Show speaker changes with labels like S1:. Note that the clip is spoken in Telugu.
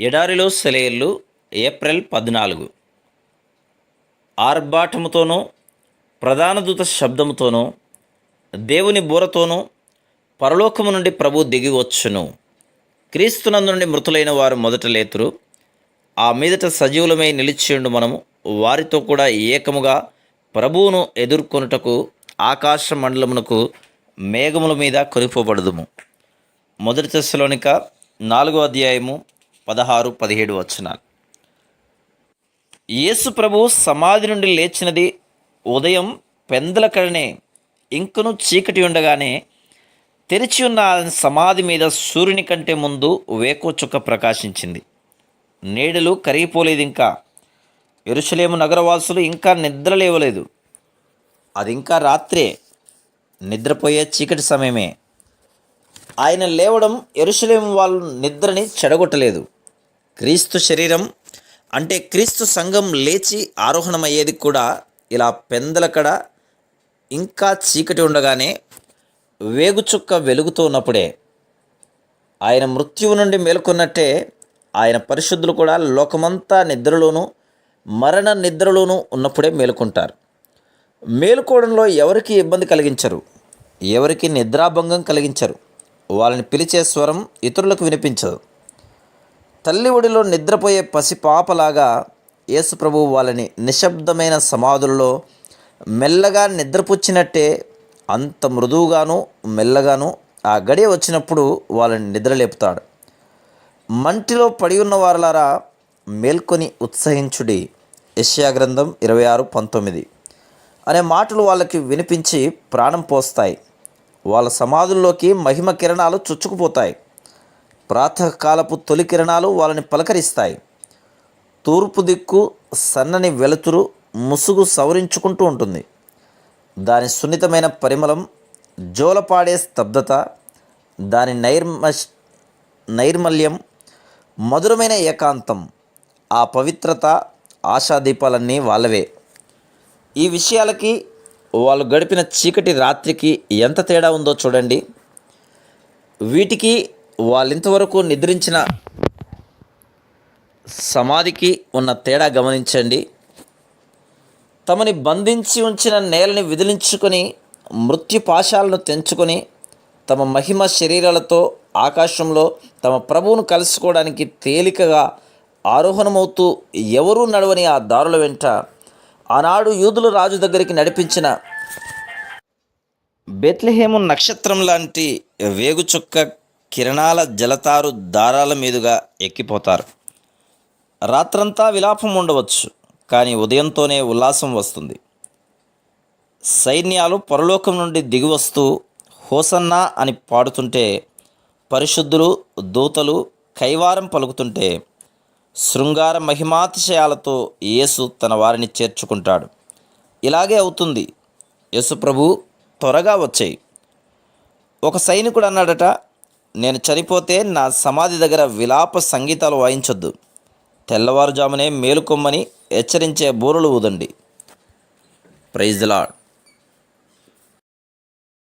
S1: ఎడారిలో సెలయర్లు ఏప్రిల్ పద్నాలుగు. ఆర్భాటముతోనూ ప్రధాన దూత శబ్దముతోనూ దేవుని బూరతోనూ పరలోకము నుండి ప్రభు దిగివచ్చును క్రీస్తునందు నుండి మృతులైన వారు మొదట లేతురు. ఆ మీదట సజీవులమై నిలిచియుండు మనము వారితో కూడా ఏకముగా ప్రభువును ఎదుర్కొనుటకు ఆకాశ మండలమునకు మేఘముల మీద కొనిపోబడదుము. మొదటి దశలోనిక నాలుగో అధ్యాయము పదహారు పదిహేడు వచనాలు. యేసు ప్రభు సమాధి నుండి లేచినది ఉదయం పెందలకడనే ఇంకను చీకటి ఉండగానే తెరిచి ఉన్న సమాధి మీద సూర్యుని కంటే ముందు వేకో చుక్క ప్రకాశించింది. నీడలు కరిగిపోలేదు ఇంకా. ఎరుసలేము నగరవాసులు ఇంకా నిద్ర లేవలేదు. అది ఇంకా రాత్రే. నిద్రపోయే చీకటి సమయమే. ఆయన లేవడం ఎరుసలేము వాళ్ళు నిద్రని చెడగొట్టలేదు. క్రీస్తు శరీరం అంటే క్రీస్తు సంఘం లేచి ఆరోహణమయ్యేది కూడా ఇలా పెందలకడ ఇంకా చీకటి ఉండగానే వేగుచుక్క వెలుగుతూ ఉన్నప్పుడే ఆయన మృత్యువు నుండి మేల్కొన్నట్టే ఆయన పరిశుద్ధులు కూడా లోకమంతా నిద్రలోనూ మరణ నిద్రలోనూ ఉన్నప్పుడే మేలుకుంటారు. మేలుకోవడంలో ఎవరికి ఇబ్బంది కలిగించరు? ఎవరికి నిద్రాభంగం కలిగించరు? వాళ్ళని పిలిచే స్వరం ఇతరులకు వినిపించదు. తల్లి ఒడిలో నిద్రపోయే పసిపాపలాగా యేసుప్రభు వాళ్ళని నిశ్శబ్దమైన సమాధుల్లో మెల్లగా నిద్రపుచ్చినట్టే అంత మృదువుగాను మెల్లగాను ఆ గడియ వచ్చినప్పుడు వాళ్ళని నిద్రలేపుతాడు. మంటిలో పడి ఉన్న వారలారా మేల్కొని ఉత్సహించుడి. యష్యా గ్రంథం ఇరవై ఆరు పంతొమ్మిది. అనే మాటలు వాళ్ళకి వినిపించి ప్రాణం పోస్తాయి. వాళ్ళ సమాధుల్లోకి మహిమ కిరణాలు చొచ్చుకుపోతాయి. ప్రాతకాలపు తొలి కిరణాలు వాళ్ళని పలకరిస్తాయి. తూర్పు దిక్కు సన్నని వెలుతురు ముసుగు సవరించుకుంటూ ఉంటుంది. దాని సున్నితమైన పరిమళం జోలపాడే స్తబ్దత దాని నైర్మ నైర్మల్యం మధురమైన ఏకాంతం ఆ పవిత్రత ఆశాదీపాలన్నీ వాళ్ళవే. ఈ విషయాలకి వాళ్ళు గడిపిన చీకటి రాత్రికి ఎంత తేడా ఉందో చూడండి. వీటికి వాళ్ళింతవరకు నిద్రించిన సమాధికి ఉన్న తేడా గమనించండి. తమని బంధించి ఉంచిన నేలని విదిలించుకొని మృత్యు పాశాలను తెంచుకొని తమ మహిమ శరీరాలతో ఆకాశంలో తమ ప్రభువును కలుసుకోవడానికి తేలికగా ఆరోహణమవుతూ ఎవరూ నడవని ఆ దారుల వెంట ఆనాడు యూదుల రాజు దగ్గరికి నడిపించిన బెత్లెహేము నక్షత్రం లాంటి వేగుచుక్క కిరణాల జలతారు దారాల మీదుగా ఎక్కిపోతారు. రాత్రంతా విలాపం ఉండవచ్చు కానీ ఉదయంతోనే ఉల్లాసం వస్తుంది. సైన్యాలు పరలోకం నుండి దిగివస్తూ హోసన్నా అని పాడుతుంటే పరిశుద్ధులు దూతలు కైవారం పలుకుతుంటే శృంగార మహిమాతిశయాలతో యేసు తన వారిని చేర్చుకుంటాడు. ఇలాగే అవుతుంది. యేసు ప్రభు త్వరగా వచ్చాయి. ఒక సైనికుడు అన్నాడట నేను చనిపోతే నా సమాధి దగ్గర విలాప సంగీతాలు వాయించొద్దు. తెల్లవారుజామునే మేలుకొమ్మని హెచ్చరించే బూరలు ఊదండి. Praise lord